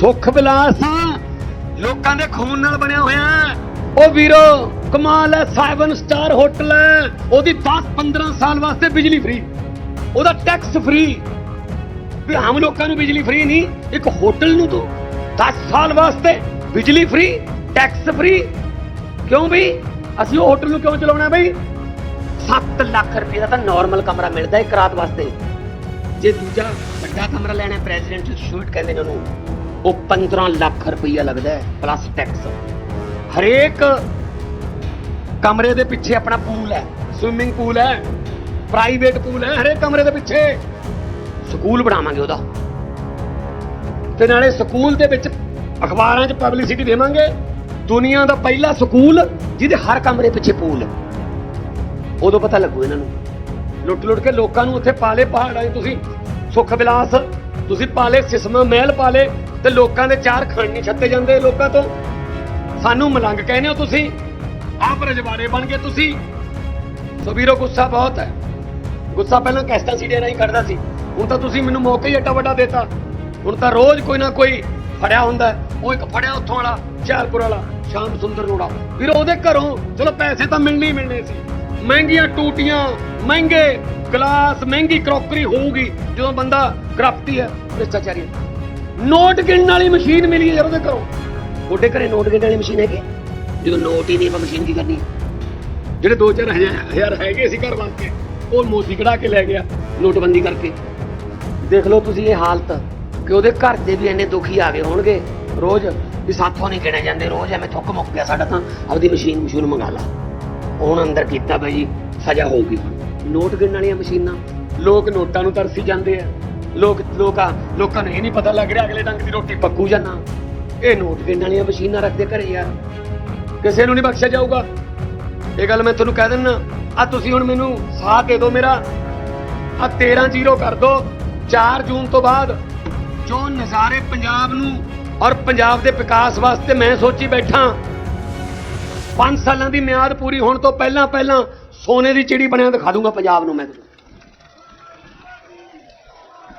ਸੁੱਖ ਵਿਲਾਸ। ਲੋਕਾਂ ਦੇ ਖੂਨ ਨਾਲ ਬਣਿਆ ਹੋਇਆ। ਉਹ ਵੀਰੋ ਕਮਾਲ ਹੈ 7 ਸਟਾਰ ਹੋਟਲ ਹੈ। ਉਹਦੀ 10 15 ਸਾਲ ਵਾਸਤੇ ਬਿਜਲੀ ਫ੍ਰੀ ਉਹਦਾ ਟੈਕਸ ਫ੍ਰੀ ਵੀ ਆਮ ਲੋਕਾਂ ਨੂੰ ਬਿਜਲੀ ਫ੍ਰੀ ਨਹੀਂ ਇੱਕ ਹੋਟਲ ਨੂੰ ਤੋਂ 10 ਸਾਲ ਵਾਸਤੇ ਬਿਜਲੀ ਫ੍ਰੀ ਟੈਕਸ ਫ੍ਰੀ ਕਿਉਂ ਬਈ? ਅਸੀਂ ਉਹ ਹੋਟਲ ਨੂੰ ਕਿਉਂ ਚਲਾਉਣਾ ਬਈ? 7 ਲੱਖ ਰੁਪਏ ਦਾ ਤਾਂ ਨਾਰਮਲ ਕਮਰਾ ਮਿਲਦਾ ਹੈ ਇੱਕ ਰਾਤ ਵਾਸਤੇ। ਜੇ ਦੂਜਾ ਵੱਡਾ ਕਮਰਾ ਲੈਣਾ ਪ੍ਰੈਜ਼ੀਡੈਂਟ ਸ਼ੂਟ ਕਹਿੰਦੇ ਨੇ ਉਹਨੂੰ। ਉਹ 15 ਲੱਖ ਰੁਪਈਆ ਲੱਗਦਾ ਹੈ ਪਲੱਸ ਟੈਕਸ ਹਰੇਕ ਕਮਰੇ ਦੇ ਪਿੱਛੇ ਆਪਣਾ ਪੂਲ ਹੈ ਸਵਿਮਿੰਗ ਪੂਲ ਹੈ ਪ੍ਰਾਈਵੇਟ ਪੂਲ ਹੈ, ਹਰੇਕ ਕਮਰੇ ਦੇ ਪਿੱਛੇ। ਸਕੂਲ ਬਣਾਵਾਂਗੇ ਉਹਦਾ। ਤੇ ਨਾਲੇ ਸਕੂਲ ਦੇ ਵਿੱਚ ਅਖਬਾਰਾਂ 'ਚ ਪਬਲਿਸਿਟੀ ਦੇਵਾਂਗੇ। ਦੁਨੀਆ ਦਾ ਪਹਿਲਾ ਸਕੂਲ ਜਿਹਦੇ ਹਰ ਕਮਰੇ ਪਿੱਛੇ ਪੂਲ ਹੈ। ਉਦੋਂ ਪਤਾ ਲੱਗੂ ਇਹਨਾਂ ਨੂੰ। ਲੁੱਟ ਲੁੱਟ ਕੇ ਲੋਕਾਂ ਨੂੰ ਉੱਥੇ ਪਾਲੇ ਪਹਾੜਾਂ 'ਚ ਤੁਸੀਂ ਸੁੱਖ ਵਿਲਾਸ ਤੁਸੀਂ ਪਾਲੇ ਸਿਸਮਾ ਮਹਿਲ ਪਾਲੇ ਤੇ ਲੋਕਾਂ ਦੇ ਚਾਰ ਖੰਡ ਨਹੀਂ ਛੱਤੇ ਜਾਂਦੇ ਲੋਕਾਂ ਤੋਂ। ਸਾਨੂੰ ਮਲੰਗ ਕਹਿੰਦੇ ਹੋ ਤੁਸੀਂ। ਆਪ ਰਜਵਾੜੇ ਬਣ ਗਏ ਤੁਸੀਂ। ਸੋ ਵੀਰੋ, ਗੁੱਸਾ ਬਹੁਤ ਹੈ। ਗੁੱਸਾ ਪਹਿਲਾਂ ਕੈਸਟਾਂ ਸੀਡੀਆਂ ਰਾਹੀਂ ਕੱਢਦਾ ਸੀ। ਹੁਣ ਤਾਂ ਤੁਸੀਂ ਮੈਨੂੰ ਮੌਕਾ ਹੀ ਏਡਾ ਵੱਡਾ ਦੇਤਾ। ਹੁਣ ਤਾਂ ਰੋਜ਼ ਕੋਈ ਨਾ ਕੋਈ ਫੜਿਆ ਹੁੰਦਾ ਉਹ ਇੱਕ ਫੜਿਆ ਉੱਥੋਂ ਵਾਲਾ ਹੁਸ਼ਿਆਰਪੁਰ ਵਾਲਾ, ਸ਼ਾਮ ਸੁੰਦਰ ਰੋੜਾ। ਵੀਰ, ਉਹਦੇ ਘਰੋਂ, ਚਲੋ ਪੈਸੇ ਤਾਂ ਮਿਲਣੇ ਹੀ ਮਿਲਣੇ ਸੀ। ਮਹਿੰਗੀਆਂ ਟੂਟੀਆਂ, ਮਹਿੰਗੇ ਗਲਾਸ ਮਹਿੰਗੀ ਕਰੋਕਰੀ ਹੋਊਗੀ ਜਦੋਂ ਬੰਦਾ ਗ੍ਰਫਤੀ ਹੈ, ਭ੍ਰਿਸ਼ਟਾਚਾਰੀ ਨੋਟ ਗਿਣਨ ਵਾਲੀ ਮਸ਼ੀਨ ਮਿਲੀ ਹੈ ਯਾਰ ਉਹਦੇ ਘਰੋਂ। ਤੁਹਾਡੇ ਘਰੇ ਨੋਟ ਗਿਣਨ ਵਾਲੀ ਮਸ਼ੀਨ ਹੈਗੀ ਜਦੋਂ ਨੋਟ ਹੀ ਨਹੀਂ ਆਪਾਂ ਮਸ਼ੀਨ ਕੀ ਕਰਨੀ? ਜਿਹੜੇ 2-4 ਹਜ਼ਾਰ ਹੈਗੇ ਸੀ ਘਰ ਵਾਸਤੇ ਉਹ ਮੋਦੀ ਕਢਾ ਕੇ ਲੈ ਗਿਆ ਨੋਟਬੰਦੀ ਕਰਕੇ। ਦੇਖ ਲਓ ਤੁਸੀਂ ਇਹ ਹਾਲਤ, ਕਿ ਉਹਦੇ ਘਰ ਦੇ ਵੀ ਇੰਨੇ ਦੁਖੀ ਆ ਗਏ ਹੋਣਗੇ ਰੋਜ਼, ਵੀ ਸਾਥੋਂ ਨਹੀਂ ਗਿਣੇ ਜਾਂਦੇ, ਰੋਜ਼ ਐਵੇਂ ਥੁੱਕ ਮੁੱਕ ਗਿਆ ਸਾਡਾ ਤਾਂ ਆਪਦੀ ਮਸ਼ੀਨ ਮਸ਼ੀਨ ਮੰਗਾ ਲਾ। ਹੁਣ ਅੰਦਰ ਕੀਤਾ ਬਈ ਸਜ਼ਾ ਹੋਊਗੀ ਹੁਣ। ਨੋਟ ਗਿਣਨ ਵਾਲੀਆਂ ਮਸ਼ੀਨਾਂ। ਲੋਕ ਨੋਟਾਂ ਨੂੰ ਤਰਸੀ ਜਾਂਦੇ ਆ। ਲੋਕ, ਲੋਕਾਂ ਲੋਕਾਂ ਨੂੰ ਇਹ ਨਹੀਂ ਪਤਾ ਲੱਗ ਰਿਹਾ ਅਗਲੇ ਡੰਗ ਦੀ ਰੋਟੀ ਪੱਕੂ ਜਾਂ ਨਾ। ਇਹ ਨੋਟ ਗਿਣਨ ਵਾਲੀਆਂ ਮਸ਼ੀਨਾਂ ਰੱਖਦੇ ਘਰੇ ਯਾਰ। ਕਿਸੇ ਨੂੰ ਨਹੀਂ ਬਖਸ਼ਿਆ ਜਾਊਗਾ। ਇਹ ਗੱਲ ਮੈਂ ਤੁਹਾਨੂੰ ਕਹਿ ਦਿੰਦਾ। ਆ ਤੁਸੀਂ ਹੁਣ ਮੈਨੂੰ ਸਾਥ ਦੇ ਦਿਓ ਮੇਰਾ। ਆ 13 ਜ਼ੀਰੋ ਕਰ ਦਿਓ। 4 ਜੂਨ ਤੋਂ ਬਾਅਦ ਜੋ ਨਜ਼ਾਰੇ ਪੰਜਾਬ ਨੂੰ ਔਰ ਪੰਜਾਬ ਦੇ ਵਿਕਾਸ ਵਾਸਤੇ ਮੈਂ ਸੋਚੀ ਬੈਠਾ। 5 ਸਾਲਾਂ ਦੀ ਮਿਆਦ ਪੂਰੀ ਹੋਣ ਤੋਂ ਪਹਿਲਾਂ ਪਹਿਲਾਂ ਸੋਨੇ ਦੀ ਚਿੜੀ ਬਣਿਆ ਦਿਖਾ ਦੂੰਗਾ ਪੰਜਾਬ ਨੂੰ ਮੈਂ।